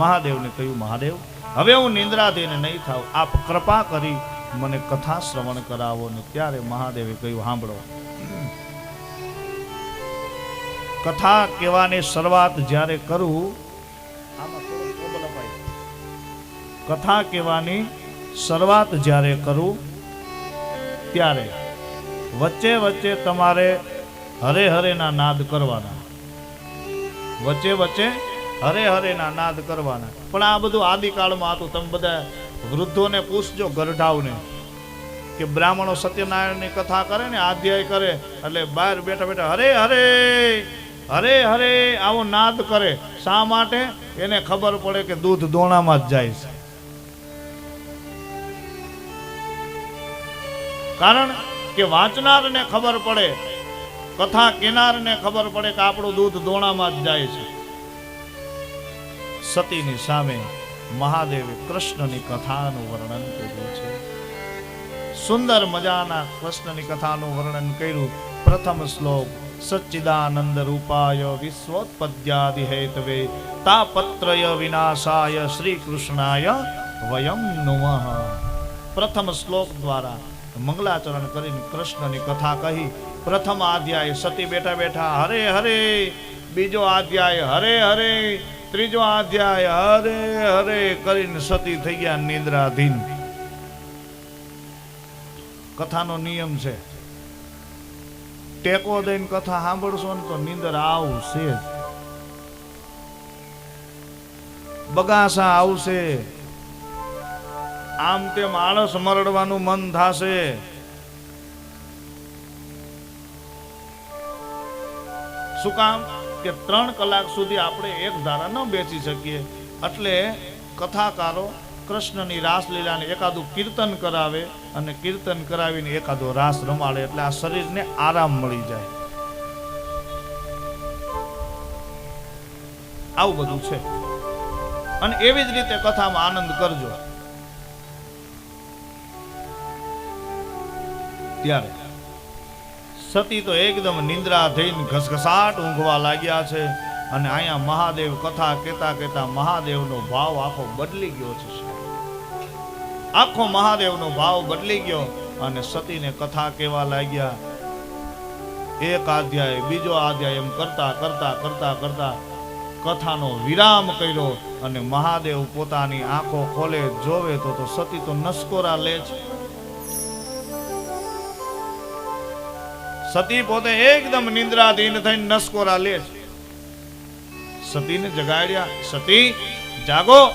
મહાદેવને કહ્યું, મહાદેવ, હવે હું નિંદ્રાધીન નહીં થાવ આપ કૃપા કરી મને કથા શ્રવણ કરાવો. ને ત્યારે મહાદેવે કહ્યું સાંભળો કથા કહેવાની શરૂઆત જ્યારે કરું. કથા કહેવાની શરૂઆત જ્યારે કરું, ત્યારે વચ્ચે વચ્ચે તમારે હરે હરેના નાદ કરવાના. વચ્ચે વચ્ચે હરે હરેના નાદ કરવાના. પણ આ બધું આદિકાળમાં હતું. તમે બધા વૃદ્ધોને પૂછજો ગરઢાવને કે બ્રાહ્મણો સત્યનારાયણની કથા કરે ને, આધ્યાય કરે, એટલે બહાર બેઠા બેઠા હરે હરે હરે હરે આવો નાદ કરે. શા માટે? એને ખબર પડે કે દૂધ દોણામાં જ જાય છે. કારણ કે વાંચનારને ખબર પડે, કથા કેનારને ખબર પડે કે આપણું દૂધ દોણામાં જ જાય છે. સતીની સામે મહાદેવે કૃષ્ણની કથાનું વર્ણન કર્યું છે. સુંદર મજાના કૃષ્ણની કથાનું વર્ણન કર્યું. પ્રથમ શ્લોક, સચ્ચિદાનંદ રૂપાય વિશ્વોત્પદ્યાદિ હેતવે, તાપત્રય વિનાશાય શ્રી કૃષ્ણાય વયમ નુમઃ. પ્રથમ શ્લોક દ્વારા મંગલાચરણ કરીને કૃષ્ણની કથા કહી, પ્રથમ અધ્યાય સતી બેઠા બેઠા, હરે હરે, બીજો અધ્યાય હરે હરે ત્રીજો અધ્યાય, હરે હરે કરીને સતી થઈ ગયા નિદ્રાધીન. કથાનો નિયમ છે, ટેકો દઈને કથા સાંભળશો ને તો નીંદર આવશે બગાસા આવશે, આમ તેમ આળસ મરડવાનું મન થશે. શું કામ? કે ત્રણ કલાક સુધી આપણે એક ધારા ન બેસી શકીએ. એટલે કથાકારો કૃષ્ણની રાસલીલાને એકાદું કીર્તન કરાવે અને કીર્તન કરાવીને એકાદો રાસ રમાડે એટલે આ શરીરને આરામ મળી જાય. આવું બધું છે. અને એવી જ રીતે કથામાં આનંદ કરજો. ત્યારે સતી તો એકદમ નિંદ્રા થઈને ઘસઘસાટ ઊંઘવા લાગ્યા છે અને અહીંયા મહાદેવ કથા કહેતા કહેતા મહાદેવનો ભાવ આખો બદલી ગયો છે આખો મહાદેવનો ભાવ બદલી ગયો અને સતીને કથા કહેવા લાગ્યા. એક અધ્યાય, બીજો અધ્યાય એમ કરતા કરતા કરતા કરતા કથાનો વિરામ કર્યો અને મહાદેવ પોતાની આંખો ખોલે, જોવે તો તો સતી તો નસકોરા લે છે. સતી પોતે એકદમ નિંદ્રાધીન થઈને નસકોરા લે છે. સતીને જગાડ્યા, સતી, જાગો.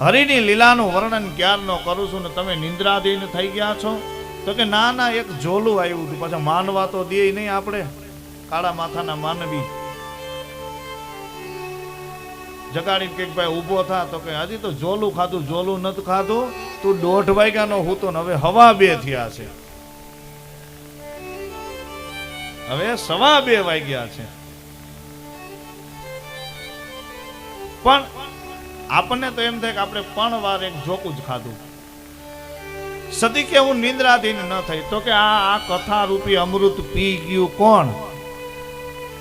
હરિની લીલાનું વર્ણન ક્યારનો કરું છું ને તમે નિંદ્રાધીન થઈ ગયા છો? તો કે ના ના એક ઝોલું આવ્યું હતું, પાછા માનવા તો દે નહીં આપણે. કાળા માથાના માનવી. જગાડી કે ભાઈ ઊભો થા, તો કે, હજી તો ઝોલું ખાધું, ઝોલું નથી ખાધું. તું દોઢ વાગ્યાનો હું ને હવે હવા બે થયા છે. હવે સવા બે વાગ્યા છે. પણ આપણને તો એમ થાય કે આપણે પણ વાર એક જોકું જ ખાધું. સદી કે હું નિંદ્રાધીન ન થઈ. તો કે આ આ કથા રૂપી અમૃત પી ગયું કોણ?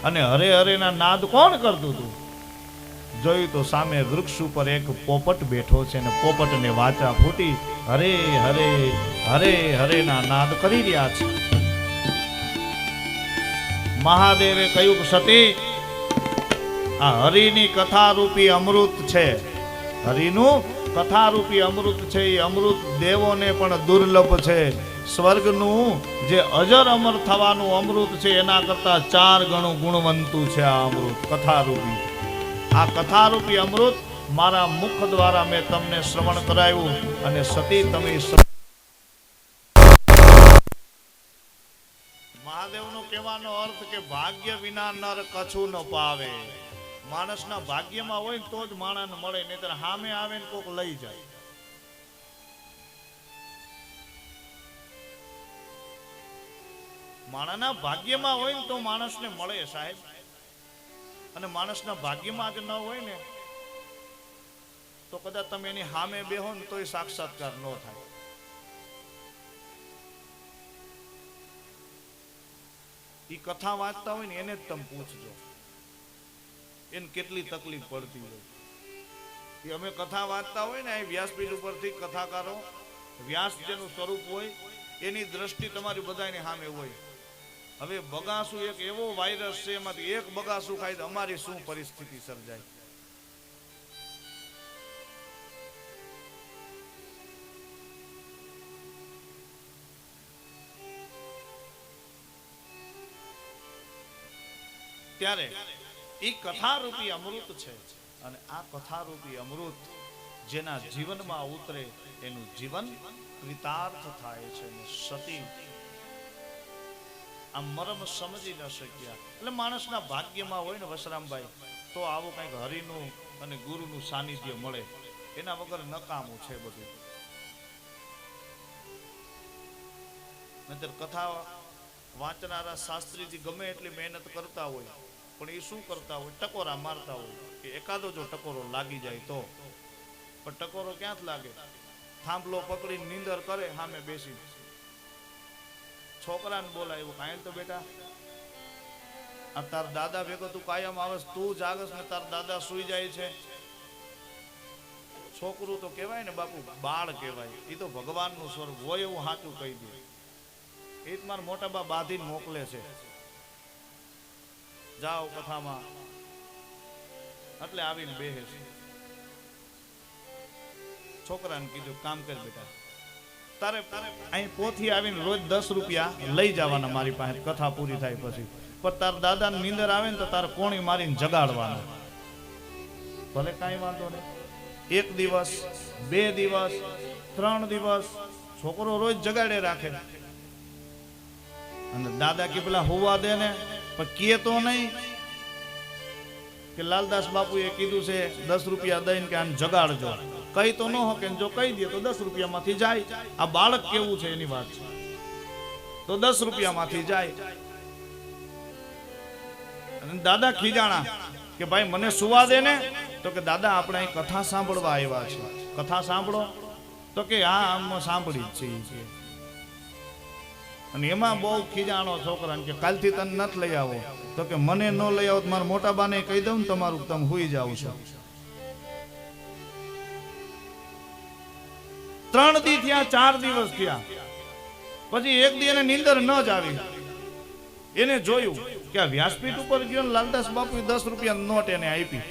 અને હરે હરેના નાદ કોણ કરતું હતું જોયું તો સામે વૃક્ષ ઉપર એક પોપટ બેઠો છે ને પોપટને વાચા ફૂટી હરે હરે હરે હરેના નાદ કરી રહ્યા છે. મહાદેવે કહ્યું કે સતી, આ હરિની કથારૂપી અમૃત છે. હરિનું કથારૂપી અમૃત છે, એ અમૃત દેવોને પણ દુર્લભ છે. સ્વર્ગનું જે અજર અમર થવાનું અમૃત છે, એના કરતા ચાર ગણું ગુણવંતું છે આ અમૃત, કથારૂપી. આ કથારૂપી અમૃત મારા મુખ દ્વારા મેં તમને શ્રવણ કરાવ્યું અને સતી તમે મહાદેવનો કહેવાનો અર્થ કે ભાગ્ય વિના નર કછું ન પાવે. માણસના ભાગ્યમાં હોય ને તો જ માણસને મળે, નહીતર સામે આવે ને કોક લઈ જાય. માણસના ભાગ્યમાં હોય ને તો માણસને મળે સાહેબ. અને માણસના ભાગ્યમાં જ ન હોય ને, તો કદાચ તમે એની સામે બેહો ને તોય સાક્ષાત્કાર ન થાય. એ કથા વાંચતા હોય ને એને જ તમે પૂછજો. એને કેટલી તકલીફ પડતી હોય. એ અમે કથા વાંચતા હોય ને અહીં વ્યાસપીઠ ઉપરથી કથાકારો, વ્યાસ જેનું સ્વરૂપ હોય, એની દ્રષ્ટિ તમારી બધાની સામે હોય. હવે બગાસું એક એવો વાયરસ છે એમાંથી એક બગાસું ખાય તો અમારી શું પરિસ્થિતિ સર્જાય? ત્યારે એ કથારૂપી અમૃત છે. અને આ કથારૂપી અમૃત જેના જીવનમાં ઉતરે એનું જીવન કૃતાર્થ થાય છે અને સતી આ મરમ સમજી ન શક્યા. એટલે માણસના ભાગ્યમાં હોય ને વસરામભાઈ, તો આવું કંઈક હરિનું અને ગુરુનું સાનિધ્ય મળે. એના વગર નકામું છે બધું. નહીતર કથા વાંચનારા શાસ્ત્રીજી ગમે એટલી મહેનત કરતા હોય પણ એ શું કરતા હોય? ટકોરા મારતા હોય કે એકાદો જો ટકોરો લાગી જાય તો? પણ ટકોરો ક્યાંથી લાગે? થાંભલો પકડીને નીંદર કરે સામે બેસી છોકરાને બોલાય કાંઈ તો બેટા? આ તાર દાદા ભેગો તું કાયમ આવસ તું જાગસ ને તાર દાદા સુઈ જાય છે. છોકરું તો કહેવાય ને બાપુ, બાળ કહેવાય. એ તો ભગવાનનું સ્વરૂપ હોય એવું સાચું કહી દે. એ જ મારા મોટા બા બાંધીને મોકલે છે. જાઓ કથામાં. એટલે આવીને બેહે છે છોકરાને કીધું, કામ કર બેટા. તારે અહીં પોથી આવીને રોજ દસ રૂપિયા લઈ જવાના મારી પાસે. કથા પૂરી થાય પછી. પણ તાર દાદાને નીંદર આવે ને તો તારે કોણી મારીને જગાડવાનો. ભલે કાંઈ વાંધો નહીં. એક દિવસ, બે દિવસ, ત્રણ દિવસ છોકરો રોજ જગાડે રાખે. અને દાદા કે પેલા હોવા દે ને પણ કે તો નહીં કે લાલદાસ બાપુએ કીધું છે, દસ રૂપિયા દઈને કે આને જગાડજો. કઈ તો ન ને જો કહી દે તો દસ રૂપિયામાંથી જાય. આ બાળક કેવું છે એની વાત તો દસ રૂપિયામાંથી જાય. દાદા ખીજાણા કે ભાઈ મને સુવા દે ને તો કે દાદા આપણે કથા સાંભળવા આવ્યા છે કથા સાંભળો? તો કે હા, આમ સાંભળી જ છે અને એમાં બહુ ખીજાણો છોકરાને કે કાલથી તને નથી લઈ આવો. તો કે મને ન લઈ આવો મારા મોટા બાને કહી દઉં ને તમારું તમે હુઈ જાવ છો. ત્રણ દી થયા, ચાર દિવસ થયા. પછી એક દી એને નીંદર ન જ આવી. એને જોયું કે આ વ્યાસપીઠ ઉપર ગયો લાલદાસ બાપુ દસ રૂપિયા નોટ એને આપી.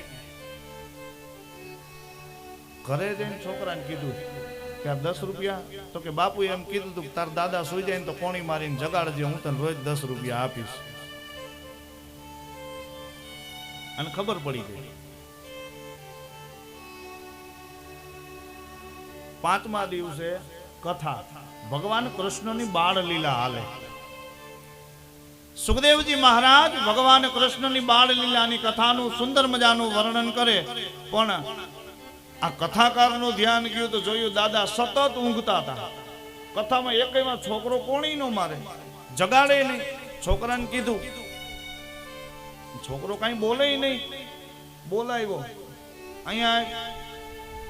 ઘરે જઈને છોકરાને કીધું કે દસ રૂપિયા? તો કે બાપુ એમ કીધું હતું તાર દાદા સુઈ જાય ને તો કોણી મારીને જગાડજે, હું તને રોજ દસ રૂપિયા આપીશ. અને ખબર પડી ગઈ. પાંચમા દિવસે કથા. ભગવાન કૃષ્ણની બાળ લીલા હાલે. સુખદેવજી મહારાજ ભગવાન કૃષ્ણની બાળ લીલાની કથાનું સુંદર મજાનું વર્ણન કરે, પણ આ કથાકારનું ધ્યાન ગયું તો જોયું દાદા સતત ઊંઘતા હતા. કથામાં એકમાં છોકરો કોણી નો મારે. જગાડે નહીં. છોકરાને કીધું, છોકરો કાંઈ બોલે નહીં. બોલાવ્યો. અહીંયા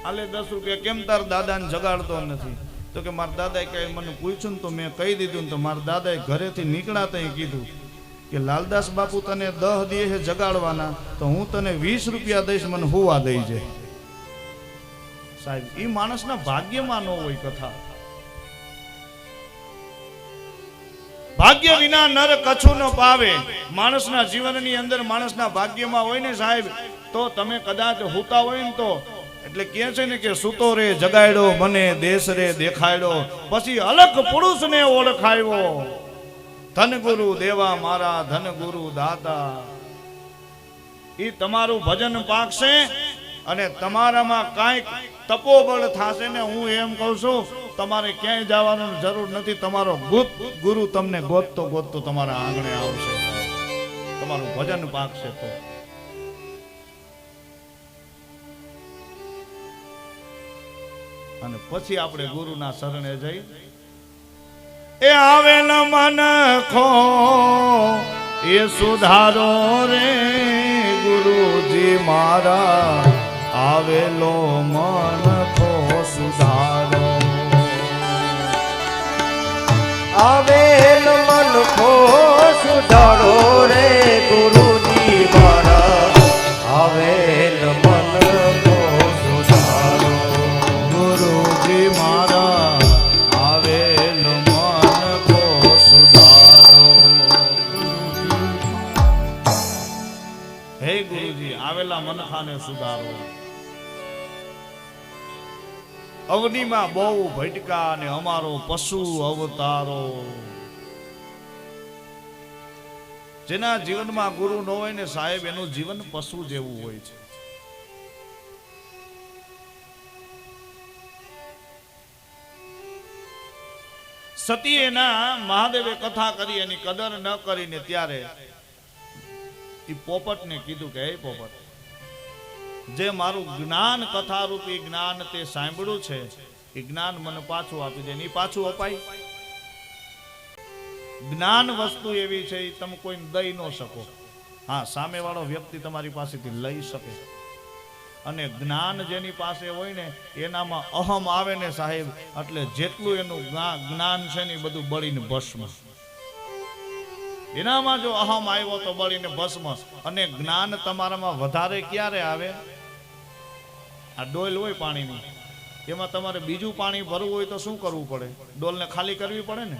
આલે દસ રૂપિયા કેમ તાર દાદાને જગાડતો નથી? તો કે મારા દાદાએ કઈ મને પૂછ્યું તો મેં કહી દીધું તો મારા દાદાએ ઘરેથી નીકળ્યા ત્યાં કીધું કે, લાલદાસ બાપુ તને દહ દેહ જગાડવાના, તો હું તને વીસ રૂપિયા દઈશ, મને હોવા દઈ જાય સાહેબ, એ માણસના ભાગ્યમાં ન હોય કથા. ભાગ્ય વિના નર કછું ન પાવે. માણસના જીવનની અંદર માણસના ભાગ્યમાં હોય ને સાહેબ, તો તમે કદાચ હોતા હોય ને તો, એટલે કે છે ને કે સૂતો રે, જગાડ્યો, મને દેશ રે, દેખાડ્યો. પછી અલગ પુરુષને ઓળખાયો. ધન ગુરુ દેવા મારા ધન ગુરુ દાતા. એ તમારું ભજન પાકશે અને તમારામાં કાંઈક તપોબળ થશે ને હું એમ કહું છું, તમારે ક્યાંય જવાનું જરૂર નથી. તમારો ગુત ગુરુ તમને ગોતતો ગોતતો તમારા આંગણે આવશે. તમારું ભજન પાકશે તો. અને પછી આપણે ગુરુના શરણે જઈ. એ આવેલ મન ખો, એ સુધારો રે ગુરુજી મારા. આવેલો મન તો સુધારો આવેલ મન તો સુધારો રે ગુરુજી મારા આવેલ મન તો સુધારો ગુરુજી મારા, આવેલ મન તો સુધારો હે ગુરુજી, આવેલા મનખાને સુધારો. અવનીમાં બહુ ભટકા અને અમારો પશુ અવતારો. જેના જીવનમાં ગુરુ ન હોય ને સાહેબ, એનું જીવન પશુ જેવું હોય છે. સતીએના મહાદેવે કથા કરી, એની કદર ન કરીને ત્યારે એ પોપટને કીધું કે, હે પોપટ જે મારું જ્ઞાન કથારૂપી જ્ઞાન તે સાંભળ્યું છે, એ જ્ઞાન મને પાછું આપી દે પાછું અપાય. જ્ઞાન વસ્તુ એવી છે તમે કોઈને દઈ ન શકો. હા, સામેવાળો વ્યક્તિ તમારી પાસેથી લઈ શકે. અને જ્ઞાન જેની પાસે હોય ને, એનામાં અહમ આવે ને સાહેબ, એટલે જેટલું એનું જ્ઞાન છે ને બધું બળીને ભસ્મ. એનામાં જો અહમ આવ્યો તો બળીને ભસ્મ. અને જ્ઞાન તમારામાં વધારે ક્યારે આવે? આ ડોલ હોય પાણીની. એમાં તમારે બીજું પાણી ભરવું હોય તો શું કરવું પડે? ડોલને ખાલી કરવી પડે ને?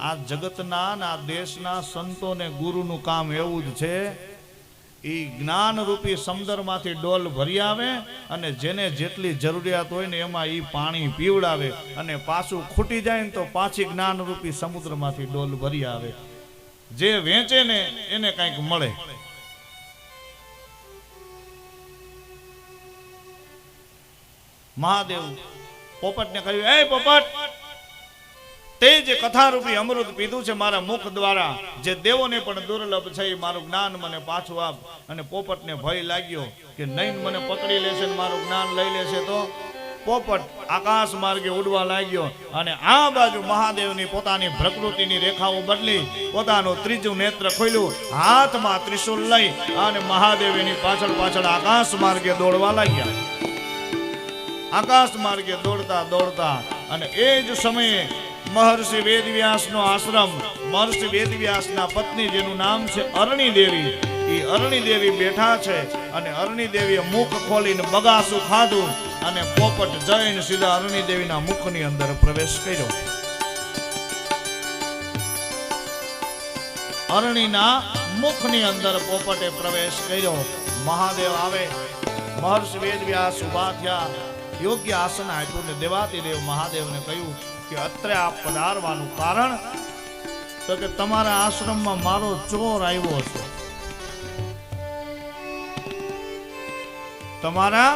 આ જગતના આ દેશના સંતો ને ગુરુનું કામ એવું જ છે એ જ્ઞાન રૂપી સમુદ્રમાંથી ડોલ ભરી આવે અને જેને જેટલી જરૂરિયાત હોય ને એમાં એ પાણી પીવડાવે અને પાછું ખૂટી જાય ને તો પાછી જ્ઞાન રૂપી સમુદ્રમાંથી ડોલ ભરી આવે. જે વેચે ને એને કંઈક મળે. મહાદેવ પોપટને કહ્યું એ પોપટ, તે જે કથારૂપી અમૃત પીધું છે મારા મુખ દ્વારા, જે દેવોને પણ દુર્લભ છે એ મારું જ્ઞાન મને પાછું આપ. અને પોપટને ભય લાગ્યો કે નહીં, મને પકડી લેશે ને મારું જ્ઞાન લઈ લેશે તો પોપટ આકાશ માર્ગે ઉડવા લાગ્યો અને આ બાજુ મહાદેવની પોતાની પ્રકૃતિની રેખાઓ બદલી, પોતાનું ત્રીજું નેત્ર ખોલ્યું, હાથમાં ત્રિશુલ લઈ અને મહાદેવીની પાછળ પાછળ આકાશ માર્ગે દોડવા લાગ્યા. આકાશ માર્ગે દોડતા દોડતા અને એ જ સમયે મહર્ષિ વેદવ્યાસનો આશ્રમ, મહર્ષિ વેદવ્યાસના પત્ની જેનું નામ છે અરણી દેવી. એ અરણી દેવી બેઠા છે અને અરણી દેવીએ મુખ ખોલીને બગાસું ખાધું અને પોપટ જઈને સીધા અરણી દેવીના મુખની અંદર પ્રવેશ કર્યો. અરણીના મુખની અંદર પોપટે પ્રવેશ કર્યો. મહાદેવ આવે. મહર્ષિ વેદવ્યાસ ઊભા થયા. યોગ્ય આસન આપ્યું ને દેવાતીદેવ મહાદેવને કહ્યું કે અત્રે આ પધારવાનું કારણ તો કે તમારા આશ્રમમાં મારો ચોર આવ્યો છે તમારા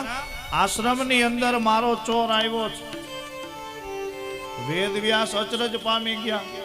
આશ્રમની અંદર મારો ચોર આવ્યો છે. વેદ વ્યાસ અચરજ પામી ગયા.